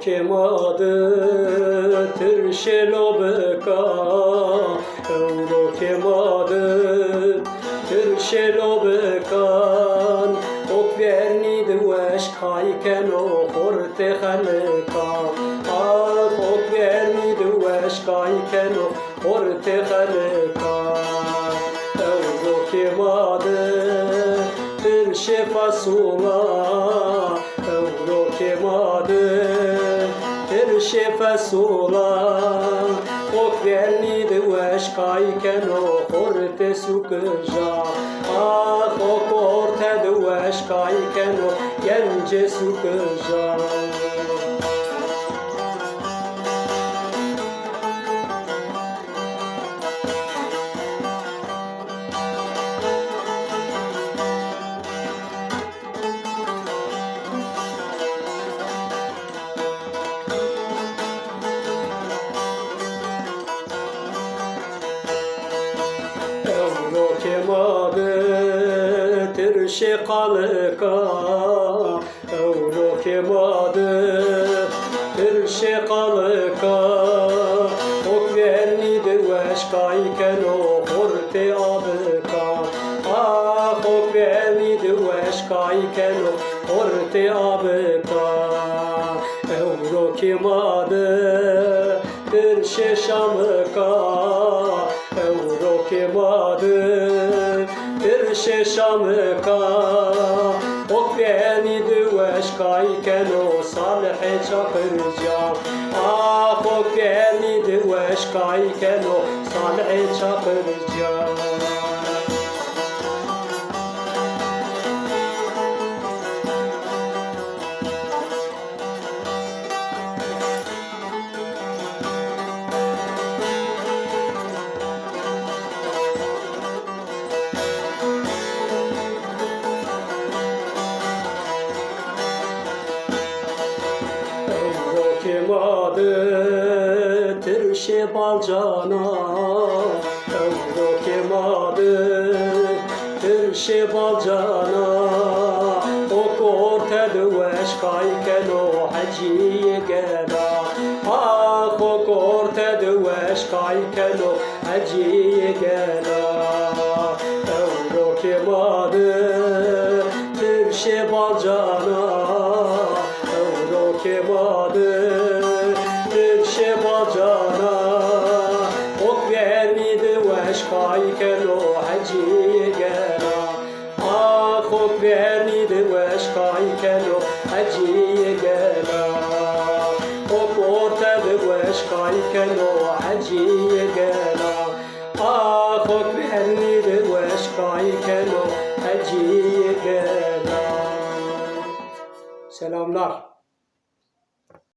kemadı tırşelo beka. Euro kemadı tırşelo bekan Ok verni de weş kayken o horte halka Ah ok verni de weş kayken o horte halka Euro kemadı tırşe fasula tırşe fasula Ok verni de weş kayken o horte sukja Ah ok tırşı kalka Euro kemadı. Tırşı kalka Ok verni de weş kayken o horte abka Ah ok verni de bir şeşamka Ok beni düveş kayken o salih çakırca. Ah ok beni düveş Kemadı tırşı balcana Euro kemadı tırşı balcana. Ok orta düveş kayken o haciye gela. Ah ok orta düveş kayken o haciye gela. Euro kemadı tırşı balcana Euro Weş kayken o haciye gela Ok orta de weş kayken o haciye gela Ah ok verni de weş kayken o haciye gela Selamlar.